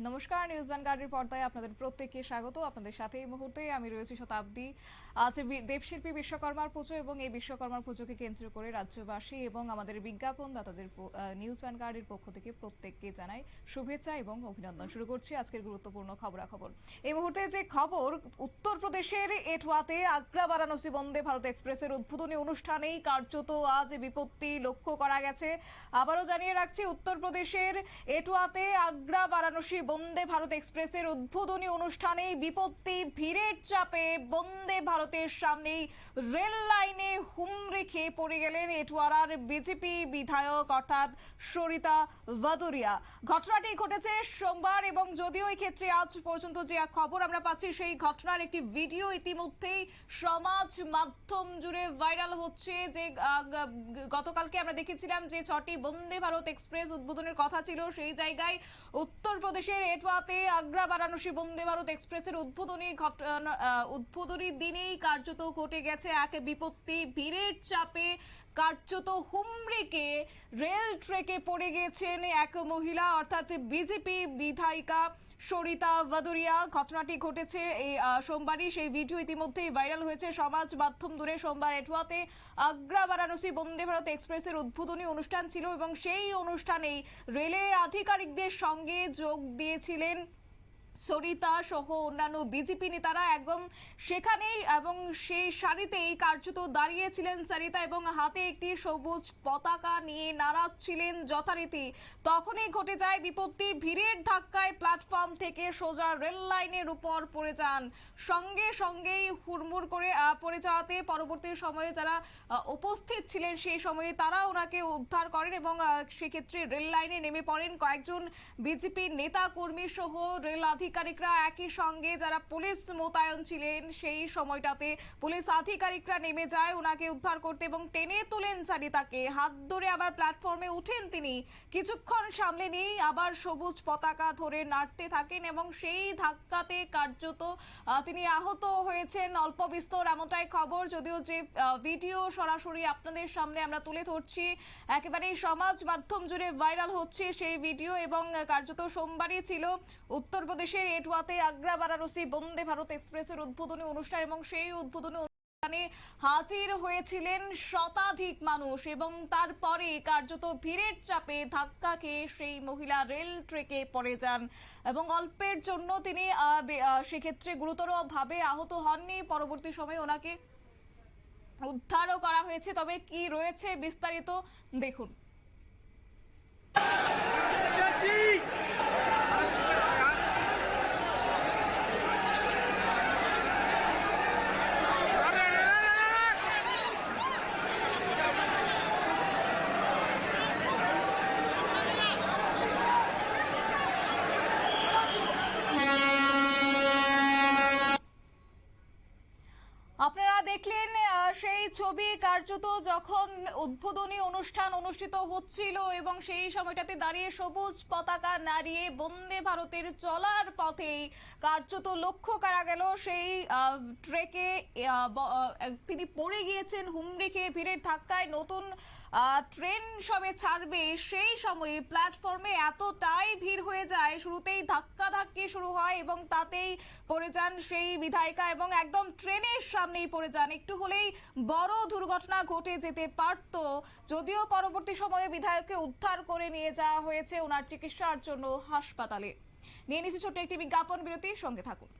নমস্কার নিউজ ভ্যানগার্ডের পর্দায় আপনাদের প্রত্যেককে স্বাগত। আপনাদের সাথে এই মুহূর্তে আমি রয়েছি শতাব্দী। আজ দেবশিল্পী বিশ্বকর্মার পুজো এবং এই বিশ্বকর্মার পুজোকে কেন্দ্র করে রাজ্যবাসী এবং আমাদের বিজ্ঞাপনদাতাদের প- আহ, নিউজ ভ্যানগার্ডের পক্ষ থেকে প্রত্যেককে জানাই শুভেচ্ছা এবং অভিনন্দন। শুরু করছি আজকের গুরুত্বপূর্ণ খবরাখবর। এই মুহূর্তে যে খবর উত্তরপ্রদেশের এটুয়াতে আগ্রা বারাণসী বন্দে ভারত এক্সপ্রেসের উদ্বোধনী অনুষ্ঠানেই কার্যত আজ বিপত্তি লক্ষ্য করা গেছে। আবারও জানিয়ে রাখছি উত্তরপ্রদেশের এটুয়াতে আগ্রা বারাণসী বন্দে ভারত এক্সপ্রেসের উদ্বোধনী অনুষ্ঠানে বিপত্তি ভিড়ের চাপে বন্দে ভারতের সামনেই রেল লাইনে হুমড়ি খেয়ে পড়ে গেলেন এটুয়ারার বিজেপি বিধায়ক অর্থাৎ সরিতা ভাদুরিয়া। ঘটনাটি ঘটেছে সোমবার এবং যদিও ক্ষেত্রে আজ পর্যন্ত যে খবর আমরা পাচ্ছি সেই ঘটনার একটি ভিডিও ইতিমধ্যেই সমাজ মাধ্যম জুড়ে ভাইরাল হচ্ছে যে গতকালকে আমরা দেখেছিলাম যে ছটি বন্দে ভারত এক্সপ্রেস উদ্বোধনের কথা ছিল। সেই জায়গায় উত্তরপ্রদেশের এটওয়াতে আগ্রা বারাণসী বন্দে ভারত এক্সপ্রেসের উদ্বোধনী ঘটনা আহ, উদ্বোধনী দিনেই কার্যত ঘটে গেছে এক বিপত্তি ভিড়ের চাপে কার্যত হুমড়িকে রেল ট্রেকে পড়ে গেছেন এক মহিলা, অর্থাৎ বিজেপি বিধায়িকা সরিতা ভাদুরিয়া। ঘটনাটি ঘটেছে এই সোমবারই। সেই ভিডিও ইতিমধ্যেই ভাইরাল হয়েছে। সমাজ মাধ্যম দূরে সোমবার এটুয়াতে আগ্রা বারাণসী বন্দে ভারত এক্সপ্রেসের উদ্বোধনী অনুষ্ঠান ছিল এবং সেই অনুষ্ঠানেই রেলের আধিকারিকদের সঙ্গে যোগ দিয়েছিলেন সরিতা সহ অন্যান্য বিজেপি নেতারা একদম সেখানেই এবং সেই সারিতেই কার্যত দাঁড়িয়েছিলেন সরিতা এবং হাতে একটি সবুজ পতাকা নিয়ে নাড়াচ্ছিলেন যথারীতি। তখনই ঘটে যায় বিপত্তি, ভিড়ের ধাক্কায় প্ল্যাটফর্ম থেকে সোজা রেল লাইনের উপর পড়ে যান। সঙ্গে সঙ্গেই হুড়মুড় করে পড়ে যাওয়াতে পরবর্তী সময়ে যারা উপস্থিত ছিলেন সেই সময়ে তারা ওনাকে উদ্ধার করেন এবং সেক্ষেত্রে রেল লাইনে নেমে পড়েন কয়েকজন বিজেপি নেতা কর্মী সহ রেল আধিকারিকরা একই সঙ্গে যারা পুলিশ মোতায়েন ছিলেন, সেই সময়টাতে পুলিশ আধিকারিকরা নেমে যায় ওনাকে উদ্ধার করতে এবং টেনে তোলেন সারিতাকে হাত ধরে আবার প্ল্যাটফর্মে উঠেন তিনি। কিছুক্ষণ সামলে নিয়েই আবার সবুজ পতাকা ধরে নাড়তে থাকেন এবং সেই ধাক্কাতে কার্যত তিনি আহত হয়েছেন অল্প বিস্তর এমনটাই খবর। যদিও যে ভিডিও সরাসরি আপনাদের সামনে আমরা তুলে ধরছি, একেবারেই সমাজ মাধ্যম জুড়ে ভাইরাল হচ্ছে সেই ভিডিও এবং কার্যত সোমবারই ছিল উত্তরপ্রদেশের এটুয়াতে আগ্রা, বারাণসী বন্দে ভারত এক্সপ্রেসের উদ্বোধনী অনুষ্ঠান এবং সেই উদ্বোধনী অনুষ্ঠানে হাজির হয়েছিলেন শতাধিক মানুষ এবং তারপরে কার্যত ভিড়ের চাপে ধাক্কা খেয়ে সেই মহিলা রেল ট্রেকে পড়ে যান এবং অল্পের জন্য তিনি সেক্ষেত্রে গুরুতর ভাবে আহত হননি। পরবর্তী সময়ে ওনাকে উদ্ধারও করা হয়েছে। তবে কি রয়েছে বিস্তারিত দেখুন। আপনারা দেখলেন সেই ছবি কার্যত যখন উদ্বোধনী অনুষ্ঠান অনুষ্ঠিত হচ্ছিল এবং সেই সময়টাতে দাঁড়িয়ে সবুজ পতাকা নাড়িয়ে বন্দে ভারতের চলার পথেই কার্যত লক্ষ্য করা গেল সেই ট্রেকে তিনি পড়ে গিয়েছেন হুমড়ি খেয়ে ভিড়ের ধাক্কায়। নতুন ট্রেন সবে ছাড়বে সেই সময়ে প্ল্যাটফর্মে এতটাই ভিড় হয়ে যায়, শুরুতেই ধাক্কা ধাক্কি শুরু হয় এবং তাতেই পড়ে যান সেই বিধায়িকা এবং একদম ট্রেনের সামনেই পড়ে যান। একটু হলেই বড় দুর্ঘটনা ঘটে যেতে পারত। যদিও পরবর্তী সময়ে বিধায়ককে উদ্ধার করে নিয়ে যাওয়া হয়েছে, ওনার চিকিৎসার জন্য হাসপাতালে। নিয়ে নিচ্ছি ছোট্ট একটি বিজ্ঞাপন বিরতি, সঙ্গে থাকুন।